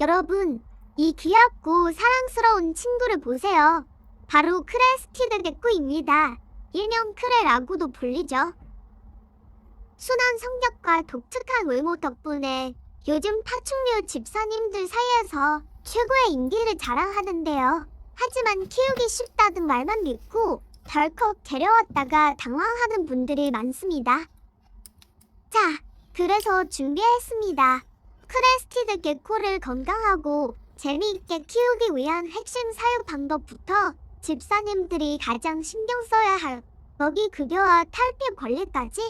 여러분, 이 귀엽고 사랑스러운 친구를 보세요. 바로 크레 스티드 개코입니다. 일명 크레라고도 불리죠. 순한 성격과 독특한 외모 덕분에 요즘 파충류 집사님들 사이에서 최고의 인기를 자랑하는데요. 하지만 키우기 쉽다는 말만 믿고 덜컥 데려왔다가 당황하는 분들이 많습니다. 자, 그래서 준비했습니다. 크레스티드 개코를 건강하고 재미있게 키우기 위한 핵심 사육 방법부터 집사님들이 가장 신경 써야 할 먹이 급여와 탈피 관리까지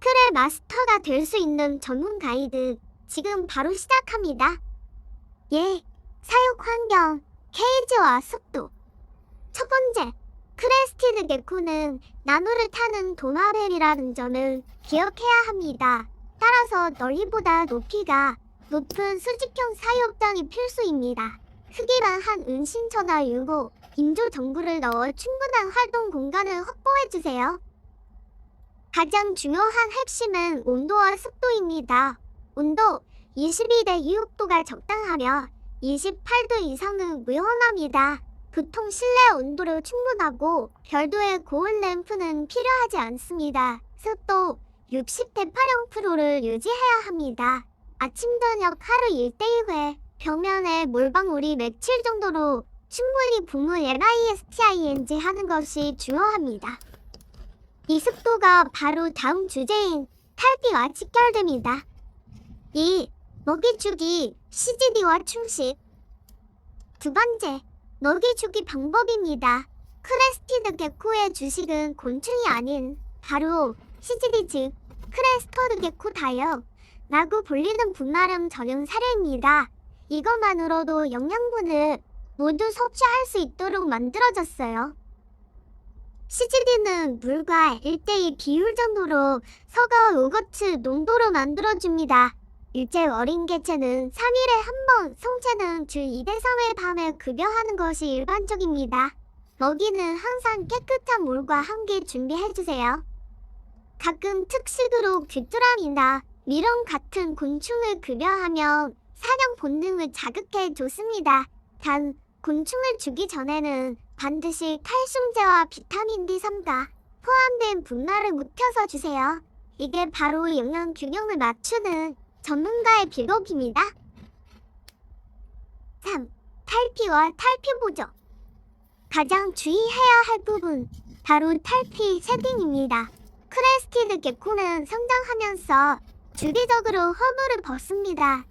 크레 마스터가 될 수 있는 전문 가이드 지금 바로 시작합니다. 예, 사육 환경, 케이지와 습도. 첫 번째, 크레스티드 개코는 나무를 타는 도마뱀이라는 점을 기억해야 합니다. 따라서 넓이보다 높이가 높은 수직형 사육장이 필수입니다. 크기만 한 은신처나 유고, 인조 정구를 넣어 충분한 활동 공간을 확보해주세요. 가장 중요한 핵심은 온도와 습도입니다. 온도 22대 6도가 적당하며 28도 이상은 위험합니다. 보통 실내 온도로 충분하고 별도의 고온 램프는 필요하지 않습니다. 습도 60대 80%를 유지해야 합니다. 아침 저녁 하루 1대1회 벽면에 물방울이 맺힐 정도로 충분히 분무 NISTING 하는 것이 중요합니다. 이 습도가 바로 다음 주제인 탈피와 직결됩니다. 2. 먹이주기 CGD와 충식 두 번째, 먹이주기 방법입니다. 크레스티드 개코의 주식은 곤충이 아닌 바로 CGD 즉 크레스터드 개코 다이어 라고 불리는 분나름 전용 사료입니다. 이것만으로도 영양분을 모두 섭취할 수 있도록 만들어졌어요. CGD는 물과 1대2 비율 정도로 서거 요거트 농도로 만들어줍니다. 일제 어린 개체는 3일에 한 번, 성체는 주 2대 3회 밤에 급여하는 것이 일반적입니다. 먹이는 항상 깨끗한 물과 함께 준비해주세요. 가끔 특식으로 귀뚜라미나 미렁 같은 곤충을 급여하면 사냥 본능을 자극해 줬습니다. 단, 곤충을 주기 전에는 반드시 칼슘제와 비타민 D3가 포함된 분말을 묻혀서 주세요. 이게 바로 영양 균형을 맞추는 전문가의 비법입니다. 3. 탈피와 탈피 보조. 가장 주의해야 할 부분 바로 탈피 세팅입니다. 크레스티드 개코는 성장하면서 주기적으로 허물을 벗습니다.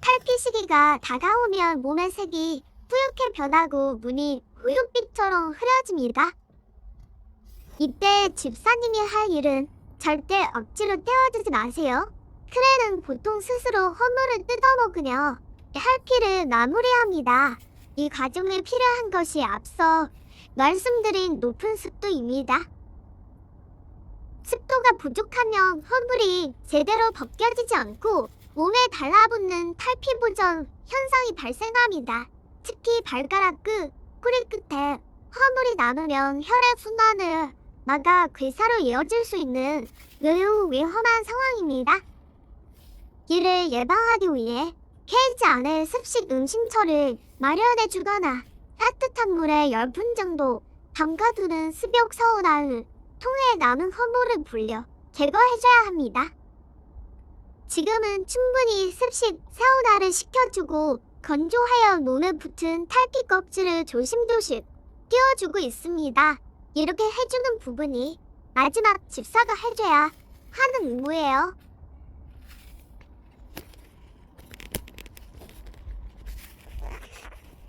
탈피 시기가 다가오면 몸의 색이 뿌옇게 변하고 문이 우윳빛처럼 흐려집니다. 이때 집사님이 할 일은 절대 억지로 떼어주지 마세요. 크레는 보통 스스로 허물을 뜯어먹으며 탈피를 마무리합니다. 이 과정에 필요한 것이 앞서 말씀드린 높은 습도입니다. 습도가 부족하면 허물이 제대로 벗겨지지 않고 몸에 달라붙는 탈피 보전 현상이 발생합니다. 특히 발가락 끝, 꼬리 끝에 허물이 남으면 혈액 순환을 막아 괴사로 이어질 수 있는 매우 위험한 상황입니다. 이를 예방하기 위해 케이지 안에 습식 음식처를 마련해 주거나 따뜻한 물에 10분 정도 담가두는 습욕 서운한 통에 남은 허물을 불려 제거해줘야 합니다. 지금은 충분히 습식 사우나를 식혀주고 건조하여 몸에 붙은 탈피 껍질을 조심조심 띄워주고 있습니다. 이렇게 해주는 부분이 마지막 집사가 해줘야 하는 의무예요.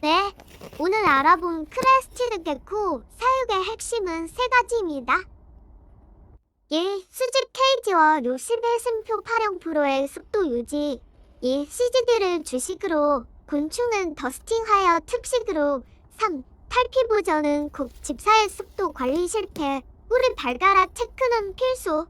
네, 오늘 알아본 크레스티드 개코 사육의 핵심은 세 가지입니다. 1. 수직 케이지와 61승표 8.0%의 습도 유지 2. CGD를 주식으로 곤충은 더스팅하여 특식으로 3. 탈피 보전은 곧 집사의 습도 관리 실패 뿌리 발가락 체크는 필수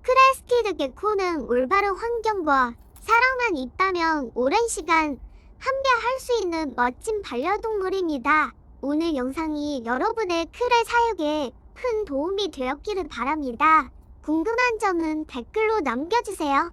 크레스티드 개코는 올바른 환경과 사랑만 있다면 오랜 시간 함께할 수 있는 멋진 반려동물입니다. 오늘 영상이 여러분의 크레 사육에 큰 도움이 되었기를 바랍니다. 궁금한 점은 댓글로 남겨주세요.